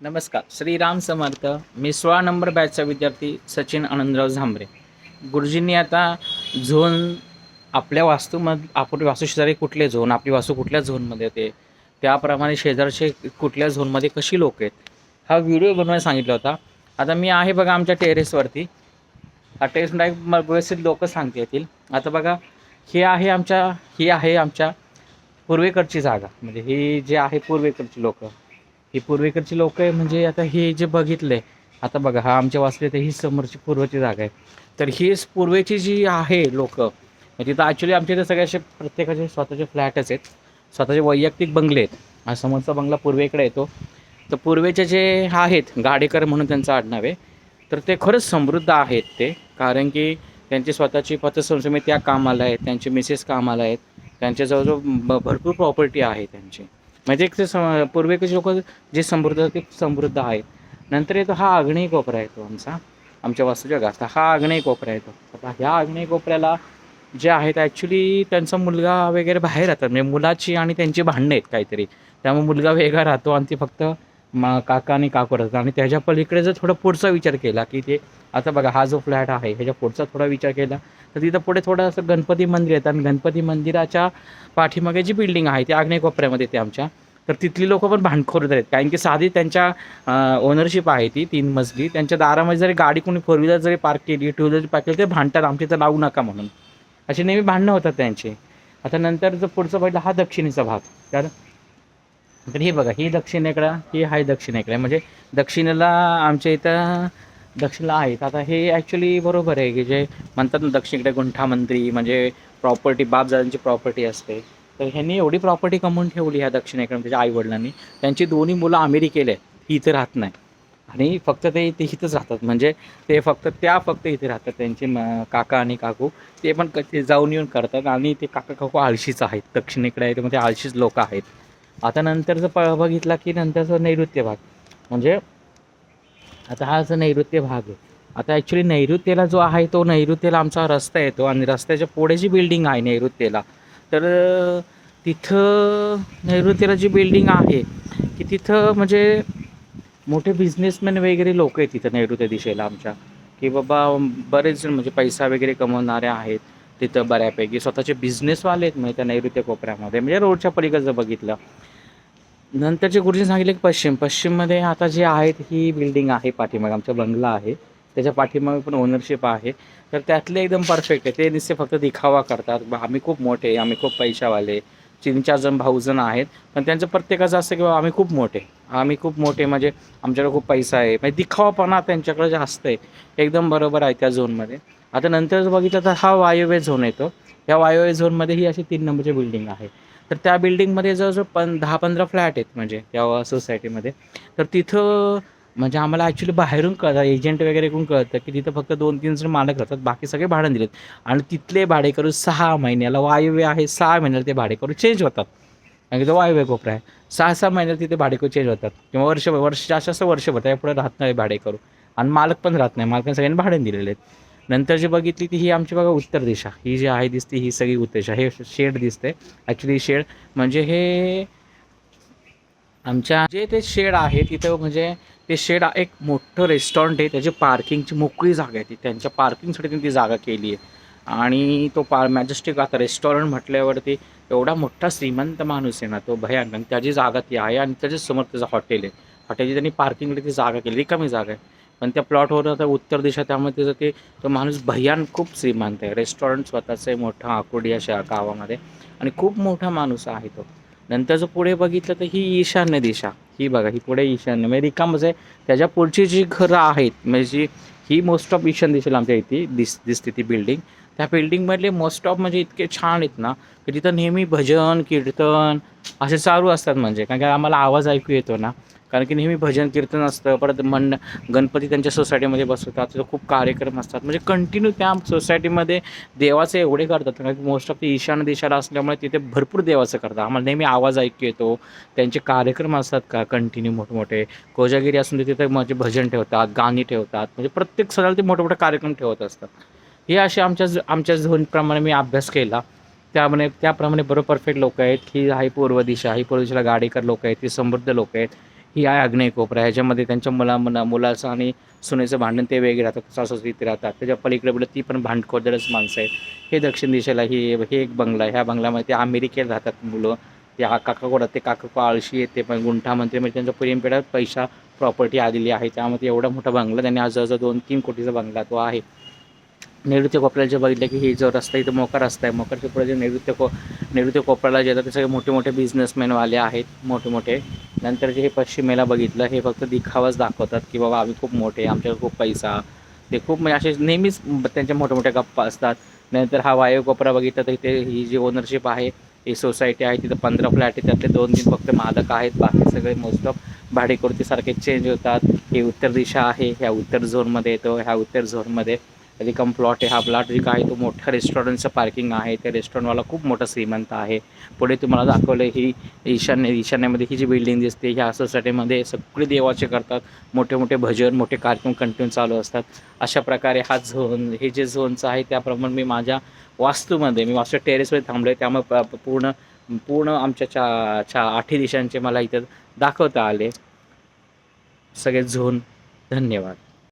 नमस्कार. श्रीराम समर्थ मी सोळा नंबर बॅचचा विद्यार्थी सचिन आनंदराव झांबरे. गुरुजींनी आता झोन आपल्या वास्तूमध आपण वास्तू शेजारी कुठले झोन आपली वास्तू कुठल्या झोनमध्ये येते त्याप्रमाणे शेजारचे कुठल्या झोनमध्ये कशी लोक आहेत? हा व्हिडिओ बनवायला सांगितला होता. आता मी आहे बघा आमच्या टेरेसवरती हा टेरेस एक व्यवस्थित लोक सांगता येतील. आता बघा हे आहे आमच्या ही आहे आमच्या पूर्वेकडची जागा. म्हणजे ही जे आहे पूर्वेकडची लोकं. ही पूर्वेकडची लोक आहे म्हणजे आता हे जे बघितलं आहे आता बघा हा आमच्या वाचले तर ही समोरची पूर्वची जागा आहे. तर ही पूर्वेची जी आहे लोक म्हणजे तिथं ॲक्च्युली आमच्या इथे सगळे असे प्रत्येकाचे स्वतःचे फ्लॅटच आहेत स्वतःचे वैयक्तिक बंगले आहेत. हा समोरचा बंगला पूर्वेकडे येतो. तर पूर्वेचे जे आहेत गाडेकर म्हणून त्यांचं आडनाव आहे तर ते खरंच समृद्ध आहेत ते कारण की त्यांची स्वतःची पतसंस्थेमध्ये त्या कामाला आहेत त्यांचे मिसेस कामाला आहेत त्यांच्या जवळजवळ ब- भरपूर प्रॉपर्टी आहे त्यांची. म्हणजे एक ते सम पूर्वेकडचे लोक जे समृद्ध ते समृद्ध आहेत. नंतर येतो हा आग्नेय कोपरा येतो आमचा आमच्या वास्तूच्या घात हा आग्नेय कोपरा येतो. आता ह्या आग्नेय कोपऱ्याला जे आहेत ॲक्च्युली त्यांचा मुलगा वगैरे बाहेर राहतात. म्हणजे मुलाची आणि त्यांची भांडणं आहेत काहीतरी. त्यामुळे मुलगा वेगळा राहतो आणि ते फक्त मा काका आणि काकू राहतात. आणि त्याच्या पलीकडे जर थोडा पुढचा विचार केला की ते आता बघा हा जो फ्लॅट आहे ह्याच्या पुढचा थोडा विचार केला तर तिथं पुढे थोडं असं गणपती मंदिर येतं. आणि गणपती मंदिराच्या पाठीमागे जी बिल्डिंग आहे ती आग्नेय कोपऱ्यामध्ये येते आमच्या. तर तिथली लोक पण भांडखोर आहेत कारण की साधी त्यांच्या ओनरशिप आहे ती तीन मजली. त्यांच्या दारामध्ये जरी गाडी कोणी फोर व्हीलर जरी पार्क केली टू व्हीलर पार्क केली ते भांडतात. आमच्या इथं लावू नका म्हणून. अशी नेहमी भांडणं होतात त्यांची. आता नंतर जो पुढचं पहिलं हा दक्षिणेचा भाग. तर तर हे बघा ही दक्षिणेकडं ही आहे दक्षिणेकडे. म्हणजे दक्षिणेला आमच्या इथं दक्षिणला आहेत. आता हे ॲक्च्युली बरोबर आहे की जे म्हणतात ना दक्षिणकडे गुंठा मंत्री म्हणजे प्रॉपर्टी बापजादांची प्रॉपर्टी असते. तर ह्यांनी एवढी प्रॉपर्टी कमवून ठेवली ह्या दक्षिणेकडे त्याच्या आईवडिलांनी. त्यांची दोन्ही मुलं अमेरिकेला आहेत. ही इथं राहत नाही. आणि फक्त ते ते इथंच राहतात. म्हणजे ते फक्त त्या फक्त इथे राहतात. त्यांचे काका आणि काकू. ते पण क- ते जाऊन येऊन करतात. आणि ते काका काकू आळशीच आहेत. दक्षिणेकडे आहे ते म्हणजे आळशीच लोक आहेत. आता नंतरचं प बघितला की नंतरचं नैऋत्य भाग. म्हणजे आता हा जो नैऋत्य भाग आहे आता ॲक्च्युली नैऋत्येला जो आहे तो नैऋत्येला आमचा रस्ता येतो आणि रस्त्याच्या पुढे जी बिल्डिंग आहे नैऋत्येला तर तिथं नैऋत्येला जी बिल्डिंग आहे की तिथं म्हणजे मोठे बिझनेसमॅन वगैरे लोक आहेत तिथं नैऋत्य दिशेला आमच्या की बाबा बरेच जण म्हणजे पैसा वगैरे कमवणारे आहेत तिथं बऱ्यापैकी. स्वतःचे बिझनेसवाले आहेत म्हणजे त्या नैऋत्य कोपऱ्यामध्ये म्हणजे रोडच्या पलीकडचं बघितलं. नंतरचे गुरुजी सांगितले की पश्चिम. पश्चिममध्ये आता जे आहेत ही बिल्डिंग आहे पाठीमागे. आमचा बंगला आहे. त्याच्या पाठीमागे पण ओनरशिप आहे. तर त्यातले एकदम परफेक्ट आहे. ते नुसते फक्त दिखावा करतात. बा आम्ही खूप मोठे आम्ही खूप पैशावाले तीन चार जण भाऊजण आहेत. पण त्यांचं प्रत्येकाचं असतं की बाबा आम्ही खूप मोठे आम्ही खूप मोठे म्हणजे आमच्याकडे खूप पैसा आहे. म्हणजे दिखावापणा त्यांच्याकडे जास्त आहे. एकदम बरोबर आहे त्या झोनमध्ये आता नंतर बघितलं तर हा वायव्य झोन येतो. या वायव्य झोनमध्ये ही अशी तीन नंबरची बिल्डिंग आहे. तर त्या बिल्डिंगमध्ये जवळजवळ पण दहा पंधरा फ्लॅट आहेत म्हणजे त्या सोसायटीमध्ये. तर तिथं म्हणजे आम्हाला ॲक्च्युली बाहेरून कळतं एजंट वगैरे कोण कळतं की तिथं फक्त दोन तीन जण मालक राहतात बाकी सगळे भाडं दिलेत. आणि तिथले भाडेकरू सहा महिन्याला वायव्य आहे सहा महिन्याला ते भाडेकरू चेंज होतात. कारण की तो वायव्य कोपरा आहे. सहा सहा महिन्याला तिथे भाडेकरू चेंज होतात. किंवा वर्ष वर्ष जास्त असं वर्षभर त्यापुढे राहत नाही भाडेकरू. आणि मालक पण राहत नाही. मालकांनी सगळ्यांनी भाडे दिलेले आहेत. नंतर जी बघितली ती ही आमची बघा उत्तर दिशा. ही जी आहे दिसते ही सगळी उत्तर दिशा. हे शेड दिसते. ॲक्च्युली शेड म्हणजे हे आमच्या जे ते शेड आहे तिथं म्हणजे ते शेड एक मोठं रेस्टॉरंट आहे. त्याची पार्किंगची मोकळी जागा आहे ती. त्यांच्या पार्किंगसाठी त्यांनी ती जागा केली आहे. आणि तो पा मॅजेस्टिक आता रेस्टॉरंट म्हटल्यावरती एवढा मोठा श्रीमंत माणूस आहे ना तो भयानक. आणि त्याची जागा ती आहे आणि त्याच्यासमोर त्याचं हॉटेल आहे. हॉटेलची त्यांनी पार्किंगला ती जागा केली. रिकामी जागा आहे. पण त्या प्लॉटवर आता उत्तर दिशा त्यामध्ये त्याचं तो माणूस भयान खूप श्रीमंत आहे. रेस्टॉरंट स्वतःचं आहे मोठं आकुर्डी अशा गावामध्ये. आणि खूप मोठा माणूस आहे तो. नंतर जर पुढे बघितलं तर ही ईशान्य दिशा. ही बघा ही पुढे ईशान्य. म्हणजे रिकामच आहे. त्याच्या पुढची जी घरं आहेत म्हणजे जी ही मोस्ट ऑफ ईशान्य दिशेला आमच्या इथे दिस दिसते ती बिल्डिंग त्या बिल्डिंगमधले मोस्ट ऑफ म्हणजे इतके छान आहेत ना की तिथं नेहमी भजन कीर्तन असे चालू असतात म्हणजे. कारण की आम्हाला आवाज ऐकू येतो ना. कारण की नेहमी भजन कीर्तन असतं परत मन गणपती त्यांच्या सोसायटीमध्ये बसवतात तिथं खूप कार्यक्रम असतात. म्हणजे कंटिन्यू त्या सोसायटीमध्ये देवाचे एवढे करतात कारण की मोस्ट ऑफ द ईशान्य देशाला असल्यामुळे तिथे भरपूर देवाचं करतात. आम्हाला नेहमी आवाज ऐकू येतो. त्यांचे कार्यक्रम असतात का कंटिन्यू मोठमोठे? कोजागिरी असून ते तिथे म्हणजे भजन ठेवतात गाणी ठेवतात. म्हणजे प्रत्येक सणाला ते मोठे मोठे कार्यक्रम ठेवत असतात. हे असे आमच्या आमच्या झोनप्रमाणे मी अभ्यास केला. त्यामुळे त्याप्रमाणे बरोबर परफेक्ट लोक आहेत. ही आहे पूर्व दिशा ही पूर्व दिशेला गाडेकर लोक आहेत ही समृद्ध लोक आहेत. ही आहे आग्नेय कोपरा. ह्याच्यामध्ये त्यांच्या मुला मुला मुलाचं आणि सुनेचं भांडण ते वेगळे राहतात सासू इथे राहतात. त्याच्या पलीकडे बोललं ती पण भांडखोदरच माणसं आहेत. हे दक्षिण दिशेला ही हे एक बंगला आहे. ह्या बंगल्यामध्ये ते अमेरिकेत राहतात मुलं. ते हा काका कोडा ते काका आळशी आहेत. ते पण गुंठा मंत्री म्हणजे त्यांच्या प्रेमपेढा पैसा प्रॉपर्टी आलेली आहे. त्यामध्ये एवढा मोठा बंगला त्यांनी आज जवळजवळ दोन तीन कोटीचा बंगला तो आहे. नैऋत्य कोपऱ्याला जे बघितलं की हे जो रस्ता इथं मोका रस्ता आहे मोकाच्या पुढे जे नैऋत्य को नैऋत्य कोपऱ्याला जे येतात ते सगळे मोठे मोठे बिझनेसमॅनवाले आहेत मोठे मोठे. नंतर जे हे पश्चिमेला बघितलं हे फक्त दिखावाच दाखवतात की बाबा आम्ही खूप मोठे आमच्याकडे खूप पैसा. ते खूप म्हणजे असे नेहमीच त्यांच्या मोठ्या मोठ्या गप्पा असतात. नंतर हा वायू कोपरा बघितला तर इथे ही जी ओनरशिप आहे ही सोसायटी आहे तिथं पंधरा फ्लॅट आहे त्यातले दोन तीन फक्त मालक आहेत बाकी सगळे मोस्ट ऑफ भाडेकुर्तीसारखे चेंज होतात. ही उत्तर दिशा आहे ह्या उत्तर झोनमध्ये येतो ह्या उत्तर झोनमध्ये रिकम प्लॉट आहे. हा प्लॉट जो आहे तो मोठ्या रेस्टॉरंटचं पार्किंग आहे. त्या रेस्टॉरंटवाला खूप मोठा श्रीमंत आहे. पुढे तुम्हाला दाखवलं ही ईशान्य ईशान्यामध्ये ही जी बिल्डिंग दिसते ह्या सोसायटीमध्ये सगळे देवाचे करतात. मोठे मोठे भजन मोठे कार्यक्रम कंटिन्यू चालू असतात. अशा प्रकारे हा झोन हे जे झोनचं आहे त्याप्रमाणे मी माझ्या वास्तूमध्ये मी वास्तू टेरेसमध्ये थांबलो आहे त्यामुळे पूर्ण पूर्ण आमच्या चा चा आठी दिशांचे मला इथं दाखवता आले. सगळे झोन धन्यवाद.